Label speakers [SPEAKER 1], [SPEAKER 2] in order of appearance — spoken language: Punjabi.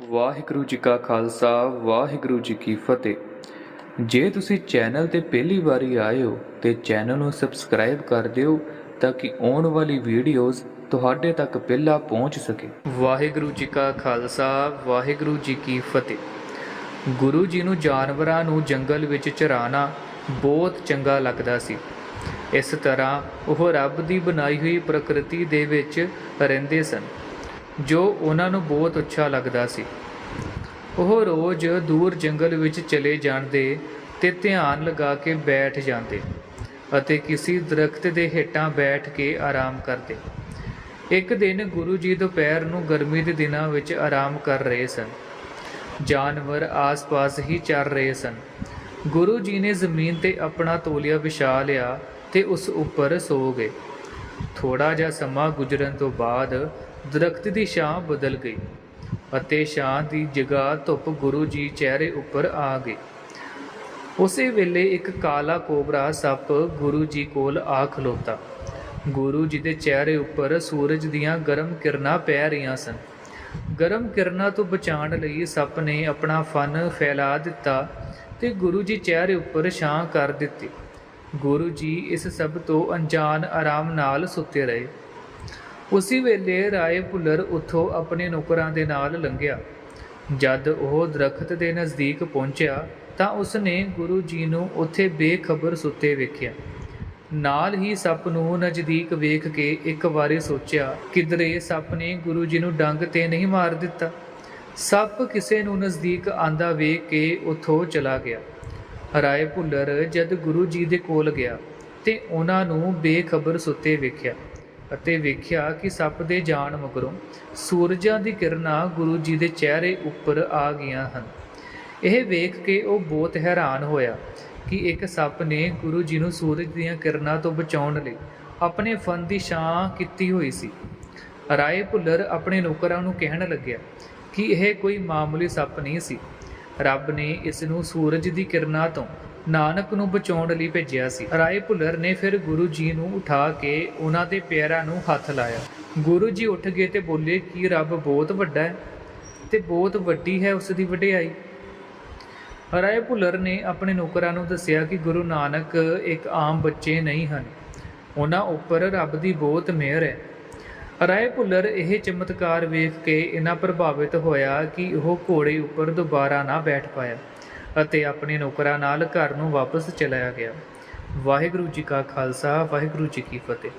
[SPEAKER 1] ਵਾਹਿਗੁਰੂ ਜੀ ਕਾ ਖਾਲਸਾ, ਵਾਹਿਗੁਰੂ ਜੀ ਕੀ ਫਤਿਹ। ਜੇ ਤੁਸੀਂ ਚੈਨਲ ਤੇ ਪਹਿਲੀ ਵਾਰੀ ਆਏ ਹੋ ਤੇ ਚੈਨਲ ਨੂੰ ਸਬਸਕ੍ਰਾਈਬ ਕਰ ਦਿਓ ਤਾਂ ਕਿ ਆਉਣ ਵਾਲੀ ਵੀਡੀਓਜ਼ ਤੁਹਾਡੇ ਤੱਕ ਪਹਿਲਾਂ ਪਹੁੰਚ ਸਕੇ। ਵਾਹਿਗੁਰੂ ਜੀ ਕਾ ਖਾਲਸਾ, ਵਾਹਿਗੁਰੂ ਜੀ ਕੀ ਫਤਿਹ। ਗੁਰੂ ਜੀ ਨੂੰ ਜਾਨਵਰਾਂ ਨੂੰ ਜੰਗਲ ਵਿੱਚ ਚਰਾਣਾ ਬਹੁਤ ਚੰਗਾ ਲੱਗਦਾ ਸੀ। ਇਸ ਤਰ੍ਹਾਂ ਉਹ ਰੱਬ ਦੀ ਬਣਾਈ ਹੋਈ ਪ੍ਰਕਿਰਤੀ ਦੇ ਵਿੱਚ ਰਹਿੰਦੇ ਸਨ। ਜੋ ਉਹਨਾਂ ਨੂੰ ਬਹੁਤ ਅੱਛਾ ਲੱਗਦਾ ਸੀ। ਉਹ ਰੋਜ਼ ਦੂਰ ਜੰਗਲ ਵਿੱਚ ਚਲੇ ਜਾਂਦੇ ਤੇ ਧਿਆਨ ਲਗਾ ਕੇ ਬੈਠ ਜਾਂਦੇ ਅਤੇ ਕਿਸੇ ਦਰਖਤ ਦੇ ਹੇਠਾਂ ਬੈਠ ਕੇ ਆਰਾਮ ਕਰਦੇ। ਇੱਕ ਦਿਨ ਗੁਰੂ ਜੀ ਦੁਪਹਿਰ ਨੂੰ ਗਰਮੀ ਦੇ ਦਿਨਾਂ ਵਿੱਚ ਆਰਾਮ ਕਰ ਰਹੇ ਸਨ। ਜਾਨਵਰ ਆਸ-ਪਾਸ ਹੀ ਚੱਲ ਰਹੇ ਸਨ। ਗੁਰੂ ਜੀ ਨੇ ਜ਼ਮੀਨ ਤੇ ਆਪਣਾ ਤੌਲੀਆ ਵਿਛਾ ਲਿਆ ਤੇ ਉਸ ਉੱਪਰ ਸੋ ਗਏ। ਥੋੜਾ ਜਿਹਾ ਸਮਾਂ ਗੁਜ਼ਰਨ ਤੋਂ ਬਾਅਦ ਦਰਖਤ ਦੀ ਛਾਂ ਬਦਲ ਗਈ ਅਤੇ ਛਾਂ ਦੀ ਜਗ੍ਹਾ ਧੁੱਪ ਗੁਰੂ ਜੀ ਚਿਹਰੇ ਉੱਪਰ ਆ ਗਈ। ਉਸੇ ਵੇਲੇ ਇੱਕ ਕਾਲਾ ਕੋਬਰਾ ਸੱਪ ਗੁਰੂ ਜੀ ਕੋਲ ਆ ਖਲੋਤਾ। ਗੁਰੂ ਜੀ ਦੇ ਚਿਹਰੇ ਉੱਪਰ ਸੂਰਜ ਦੀਆਂ ਗਰਮ ਕਿਰਨਾਂ ਪੈ ਰਹੀਆਂ ਸਨ। ਗਰਮ ਕਿਰਨਾਂ ਤੋਂ ਬਚਾਉਣ ਲਈ ਸੱਪ ਨੇ ਆਪਣਾ ਫਨ ਫੈਲਾ ਦਿੱਤਾ ਤੇ ਗੁਰੂ ਜੀ ਚਿਹਰੇ ਉੱਪਰ ਛਾਂ ਕਰ ਦਿੱਤੀ। ਗੁਰੂ ਜੀ ਇਸ ਸਭ ਤੋਂ ਅਣਜਾਣ ਆਰਾਮ ਨਾਲ ਸੁੱਤੇ ਰਹੇ। ਉਸੇ ਵੇਲੇ ਰਾਏ ਭੁੱਲਰ ਉੱਥੋਂ ਆਪਣੇ ਨੌਕਰਾਂ ਦੇ ਨਾਲ ਲੰਘਿਆ। ਜਦ ਉਹ ਦਰਖਤ ਦੇ ਨਜ਼ਦੀਕ ਪਹੁੰਚਿਆ ਤਾਂ ਉਸਨੇ ਗੁਰੂ ਜੀ ਨੂੰ ਉੱਥੇ ਬੇਖਬਰ ਸੁੱਤੇ ਵੇਖਿਆ। ਨਾਲ ਹੀ ਸੱਪ ਨੂੰ ਨਜ਼ਦੀਕ ਵੇਖ ਕੇ ਇੱਕ ਵਾਰੀ ਸੋਚਿਆ, ਕਿਧਰੇ ਸੱਪ ਨੇ ਗੁਰੂ ਜੀ ਨੂੰ ਡੰਗ ਤੇ ਨਹੀਂ ਮਾਰ ਦਿੱਤਾ। ਸੱਪ ਕਿਸੇ ਨੂੰ ਨਜ਼ਦੀਕ ਆਂਦਾ ਵੇਖ ਕੇ ਉੱਥੋਂ ਚਲਾ ਗਿਆ। ਰਾਏ ਭੁੱਲਰ ਜਦ ਗੁਰੂ ਜੀ ਦੇ ਕੋਲ ਗਿਆ ਤੇ ਉਹਨਾਂ ਨੂੰ ਬੇਖਬਰ ਸੁੱਤੇ ਵੇਖਿਆ। ਅਤੇ ਵੇਖਿਆ ਕਿ ਸੱਪ ਦੇ ਜਾਣ ਮਗਰੋਂ ਸੂਰਜਾਂ ਦੀ ਕਿਰਨਾਂ ਗੁਰੂ ਜੀ ਦੇ ਚਿਹਰੇ ਉੱਪਰ ਆ ਗਈਆਂ ਹਨ। ਇਹ ਵੇਖ ਕੇ ਉਹ ਬਹੁਤ ਹੈਰਾਨ ਹੋਇਆ ਕਿ ਇੱਕ ਸੱਪ ਨੇ ਗੁਰੂ ਜੀ ਨੂੰ ਸੂਰਜ ਦੀਆਂ ਕਿਰਨਾਂ ਤੋਂ ਬਚਾਉਣ ਲਈ ਆਪਣੇ ਫਨ ਦੀ ਛਾਂ ਕੀਤੀ ਹੋਈ ਸੀ। ਰਾਏ ਭੁੱਲਰ ਆਪਣੇ ਨੌਕਰਾਂ ਨੂੰ ਕਹਿਣ ਲੱਗਿਆ ਕਿ ਇਹ ਕੋਈ ਮਾਮੂਲੀ ਸੱਪ ਨਹੀਂ ਸੀ। ਰੱਬ ਨੇ ਇਸ ਨੂੰ ਸੂਰਜ ਦੀ ਕਿਰਨਾਂ ਤੋਂ ਨਾਨਕ ਨੂੰ ਬਚਾਉਣ ਲਈ ਭੇਜਿਆ ਸੀ। ਰਾਏ ਭੁੱਲਰ ਨੇ ਫਿਰ ਗੁਰੂ ਜੀ ਨੂੰ ਉਠਾ ਕੇ ਉਹਨਾਂ ਦੇ ਪੈਰਾਂ ਨੂੰ ਹੱਥ ਲਾਇਆ। ਗੁਰੂ ਜੀ ਉੱਠ ਗਏ ਤੇ ਬੋਲੇ, ਕਿ ਰੱਬ ਬਹੁਤ ਵੱਡਾ ਹੈ ਤੇ ਬਹੁਤ ਵੱਡੀ ਹੈ ਉਸ ਦੀ ਵਡਿਆਈ? ਰਾਏ ਭੁੱਲਰ ਨੇ ਆਪਣੇ ਨੌਕਰਾਂ ਨੂੰ ਦੱਸਿਆ ਕਿ ਗੁਰੂ ਨਾਨਕ ਇੱਕ ਆਮ ਬੱਚੇ ਨਹੀਂ ਹਨ। ਉਹਨਾਂ ਉੱਪਰ ਰੱਬ ਦੀ ਬਹੁਤ ਮਿਹਰ ਹੈ। ਰਾਏ ਭੁੱਲਰ ਇਹ ਚਮਤਕਾਰ ਵੇਖ ਕੇ ਇਨਾ ਪ੍ਰਭਾਵਿਤ ਹੋਇਆ ਕਿ ਉਹ ਘੋੜੇ ਉੱਪਰ ਦੁਬਾਰਾ ਨਾ ਬੈਠ ਪਾਇਆ। ਅਤੇ ਆਪਣੇ ਨੌਕਰਾਂ ਨਾਲ ਘਰ ਨੂੰ ਵਾਪਸ ਚਲਿਆ ਗਿਆ। ਵਾਹਿਗੁਰੂ ਜੀ ਕਾ ਖਾਲਸਾ, ਵਾਹਿਗੁਰੂ ਜੀ ਕੀ ਫਤਿਹ।